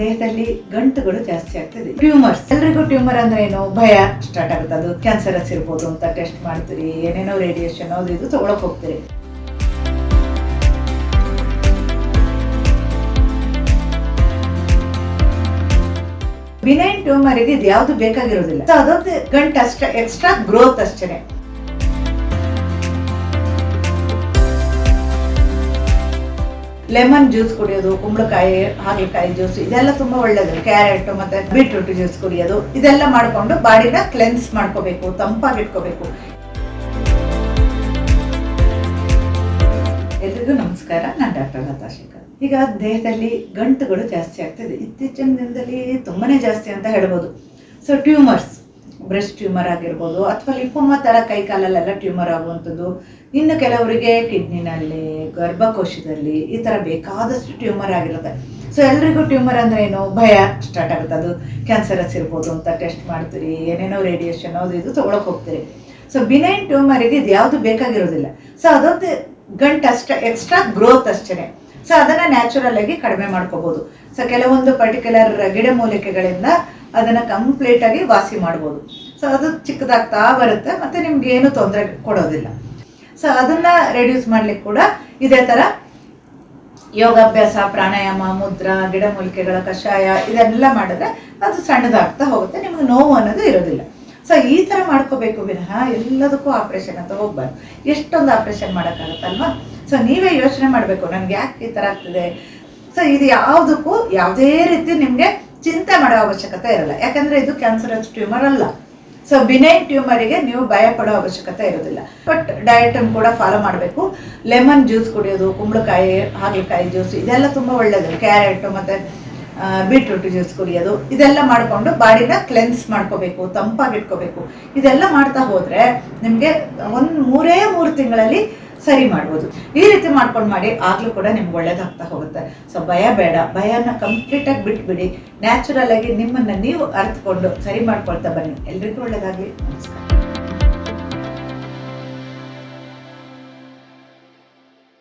ದೇಹದಲ್ಲಿ ಗಂಟುಗಳು ಜಾಸ್ತಿ ಆಗ್ತದೆ. ಟ್ಯೂಮರ್ಸ್ ಎಲ್ರಿಗೂ ಟ್ಯೂಮರ್ ಅಂದ್ರೆ ಏನು? ಭಯ ಸ್ಟಾರ್ಟ್ ಆಗುತ್ತೆ. ಅದು ಕ್ಯಾನ್ಸರಸ್ ಇರ್ಬೋದು ಅಂತ ಟೆಸ್ಟ್ ಮಾಡ್ತೀರಿ, ಏನೇನೋ ರೇಡಿಯೇಷನ್ ಅದು ಇದು ತಗೊಳಕ್ ಹೋಗ್ತೀರಿ. ಬಿನೈನ್ ಟ್ಯೂಮರ್ ಇದು ಯಾವುದು ಬೇಕಾಗಿರೋದಿಲ್ಲ. ಅದೊಂದು ಗಂಟು ಅಷ್ಟೇ ಎಕ್ಸ್ಟ್ರಾ ಗ್ರೋತ್ ಅಷ್ಟೇ ಲೆಮನ್ ಜ್ಯೂಸ್ ಕುಡಿಯೋದು, ಕುಂಬಳಕಾಯಿ, ಹಾಗಲಕಾಯಿ ಜ್ಯೂಸ್ ಇದೆಲ್ಲ ತುಂಬಾ ಒಳ್ಳೇದು. ಕ್ಯಾರೆಟ್ ಮತ್ತೆ ಬೀಟ್ರೂಟ್ ಜ್ಯೂಸ್ ಕುಡಿಯೋದು, ಇದೆಲ್ಲ ಮಾಡಿಕೊಂಡು ಬಾಡಿನ ಕ್ಲೆನ್ಸ್ ಮಾಡ್ಕೋಬೇಕು ತಂಪಾಗಿಟ್ಕೋಬೇಕು ಎಲ್ರಿಗೂ ನಮಸ್ಕಾರ. ನಾನು ಡಾಕ್ಟರ್ ಲತಾ ಶೇಖರ್ ಈಗ ದೇಹದಲ್ಲಿ ಗಂಟುಗಳು ಜಾಸ್ತಿ ಆಗ್ತಿದೆ ಇತ್ತೀಚಿನ ದಿನದಲ್ಲಿ ತುಂಬಾ ಜಾಸ್ತಿ ಅಂತ ಹೇಳ್ಬೋದು. ಸೊ ಟ್ಯೂಮರ್ಸ್ ಬ್ರೆಸ್ಟ್ ಟ್ಯೂಮರ್ ಆಗಿರ್ಬೋದು ಅಥವಾ ಲಿಪೋಮ ಥರ ಕೈ ಕಾಲಲ್ಲೆಲ್ಲ ಟ್ಯೂಮರ್ ಆಗುವಂಥದ್ದು. ಇನ್ನು ಕೆಲವರಿಗೆ ಕಿಡ್ನಿನಲ್ಲಿ, ಗರ್ಭಕೋಶದಲ್ಲಿ ಈ ಥರ ಬೇಕಾದಷ್ಟು ಟ್ಯೂಮರ್ ಆಗಿರುತ್ತೆ. ಸೊ ಎಲ್ರಿಗೂ ಟ್ಯೂಮರ್ ಅಂದ್ರೆ ಏನು? ಭಯ ಸ್ಟಾರ್ಟ್ ಆಗುತ್ತೆ. ಅದು ಕ್ಯಾನ್ಸರಸ್ ಇರ್ಬೋದು ಅಂತ ಟೆಸ್ಟ್ ಮಾಡ್ತೀರಿ, ಏನೇನೋ ರೇಡಿಯೇಷನ್ ಅದು ಇದು ತಗೊಳಕ್ ಹೋಗ್ತೀರಿ. ಸೊ ಬಿನೈನ್ ಟ್ಯೂಮರ್ ಇದು ಯಾವುದು ಬೇಕಾಗಿರೋದಿಲ್ಲ. ಸೊ ಅದೊಂದು ಗಂಟು ಅಷ್ಟೇ ಎಕ್ಸ್ಟ್ರಾ ಗ್ರೋತ್ ಅಷ್ಟೇ ಸೊ ಅದನ್ನ ನ್ಯಾಚುರಲ್ ಆಗಿ ಕಡಿಮೆ ಮಾಡ್ಕೋಬಹುದು ಸೊ ಕೆಲವೊಂದು ಪರ್ಟಿಕ್ಯುಲರ್ ಗಿಡಮೂಲಿಕೆಗಳಿಂದ ಅದನ್ನ ಕಂಪ್ಲೀಟ್ ಆಗಿ ವಾಸಿ ಮಾಡ್ಬೋದು. ಸೊ ಅದು ಚಿಕ್ಕದಾಗ್ತಾ ಬರುತ್ತೆ, ಮತ್ತೆ ನಿಮ್ಗೆ ಏನು ತೊಂದರೆ ಕೊಡೋದಿಲ್ಲ. ಸೊ ಅದನ್ನ ರೆಡ್ಯೂಸ್ ಮಾಡ್ಲಿಕ್ಕೆ ಕೂಡ ಇದೇ ತರ ಯೋಗಾಭ್ಯಾಸ, ಪ್ರಾಣಾಯಾಮ, ಮುದ್ರಾ ಗಿಡಮೂಲಿಕೆಗಳ ಕಷಾಯ ಇದೆಲ್ಲ ಮಾಡಿದ್ರೆ ಅದು ಸಣ್ಣದಾಗ್ತಾ ಹೋಗುತ್ತೆ, ನಿಮ್ಗೆ ನೋವು ಅನ್ನೋದು ಇರೋದಿಲ್ಲ. ಸೊ ಈ ಥರ ಮಾಡ್ಕೋಬೇಕು ವಿನಃ ಎಲ್ಲದಕ್ಕೂ ಆಪ್ರೇಷನ್ ಅಂತ ಹೋಗ್ಬಾರ್ದು. ಎಷ್ಟೊಂದು ಆಪ್ರೇಷನ್ ಮಾಡೋಕ್ಕಾಗತ್ತಲ್ವಾ? ಸೊ ನೀವೇ ಯೋಚನೆ ಮಾಡಬೇಕು, ನನಗೆ ಯಾಕೆ ಈ ಥರ ಆಗ್ತಿದೆ? ಸೊ ಇದು ಯಾವುದಕ್ಕೂ ಯಾವುದೇ ರೀತಿ ನಿಮಗೆ ಚಿಂತೆ ಮಾಡೋ ಅವಶ್ಯಕತೆ ಇರಲ್ಲ. ಯಾಕಂದ್ರೆ ಇದು ಕ್ಯಾನ್ಸರಸ್ ಟ್ಯೂಮರ್ ಅಲ್ಲ. ಸೊ ಬಿನೈನ್ ಟ್ಯೂಮರಿಗೆ ನೀವು ಭಯ ಪಡೋ ಅವಶ್ಯಕತೆ ಇರೋದಿಲ್ಲ. ಬಟ್ ಡಯಟನ್ನು ಕೂಡ ಫಾಲೋ ಮಾಡಬೇಕು. ಲೆಮನ್ ಜ್ಯೂಸ್ ಕುಡಿಯೋದು, ಕುಂಬಳಕಾಯಿ, ಹಾಗಲಕಾಯಿ ಜ್ಯೂಸ್ ಇದೆಲ್ಲ ತುಂಬ ಒಳ್ಳೆಯದು ಕ್ಯಾರೆಟ್ ಮತ್ತು ಬೀಟ್ರೂಟ್ ಜ್ಯೂಸ್ ಕುಡಿಯೋದು, ಇದೆಲ್ಲ ಮಾಡಿಕೊಂಡು ಬಾಡಿನ ಕ್ಲೆನ್ಸ್ ಮಾಡ್ಕೋಬೇಕು, ತಂಪಾಗಿಟ್ಕೋಬೇಕು. ಇದೆಲ್ಲ ಮಾಡ್ತಾ ಹೋದರೆ ನಿಮಗೆ ಒಂದು ಮೂರೇ ಮೂರು ತಿಂಗಳಲ್ಲಿ ಸರಿ ಮಾಡ್ಬೋದು. ಈ ರೀತಿ ಮಾಡ್ಕೊಂಡು ಮಾಡಿ ಆಗಲೂ ಕೂಡ ನಿಮ್ಗೆ ಒಳ್ಳೇದಾಗ್ತಾ ಹೋಗುತ್ತೆ. ಸೊ ಭಯ ಬೇಡ. ಭಯನ ಕಂಪ್ಲೀಟಾಗಿ ಬಿಟ್ಬಿಡಿ. ನ್ಯಾಚುರಲ್ ಆಗಿ ನಿಮ್ಮನ್ನು ನೀವು ಅರ್ಥಕೊಂಡು ಸರಿ ಮಾಡ್ಕೊಳ್ತಾ ಬನ್ನಿ. ಎಲ್ರಿಗೂ ಒಳ್ಳೇದಾಗಲಿ. ನಮಸ್ಕಾರ.